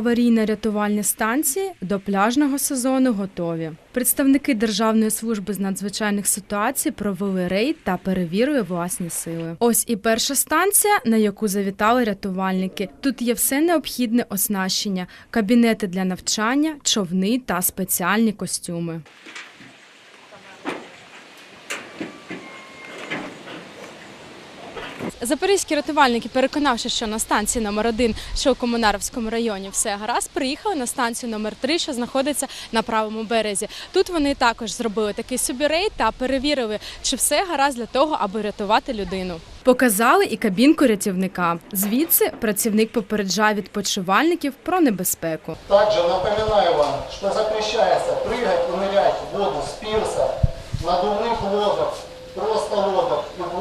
аварійно-рятувальні станції до пляжного сезону готові. Представники Державної служби з надзвичайних ситуацій провели рейд та перевірили власні сили. Ось і перша станція, на яку завітали рятувальники. Тут є все необхідне оснащення: кабінети для навчання, човни та спеціальні костюми. Запорізькі рятувальники, переконавши, що на станції номер 1 що у Комунарівському районі все гаразд, приїхали на станцію номер 3 що знаходиться на правому березі. Тут вони також зробили такий собі рейд та перевірили, чи все гаразд для того, аби рятувати людину. Показали і кабінку рятівника. Звідси працівник попереджає відпочивальників про небезпеку. Также напоминаю вам, что запрещается прыгать и нырять в воду с пирса, надувных лодок, просто лодок и в- и других флагсредств.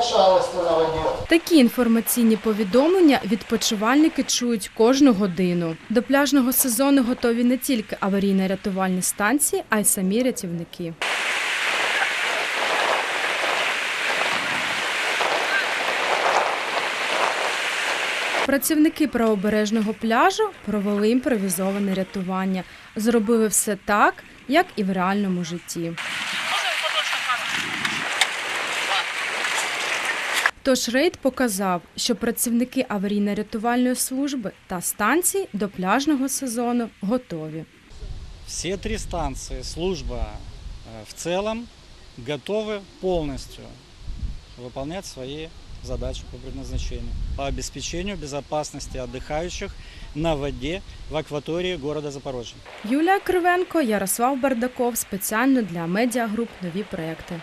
Допускать на воде. Такі інформаційні повідомлення відпочивальники чують кожну годину. До пляжного сезону готові не тільки аварійно-рятувальні станції, а й самі рятівники. Працівники правобережного пляжу провели імпровізоване рятування. Зробили все так, як і в реальному житті. Тож рейд показав, що працівники аварійно-рятувальної служби та станцій до пляжного сезону готові. Все три станции, служба э, в целом готовы полностью выполнять свои задачи по предназначению по обеспечению безопасности отдыхающих на воде в акватории города Запорожья. Юлія Кривенко, Ярослав Бардаков спеціально для медіагруп нові проекти.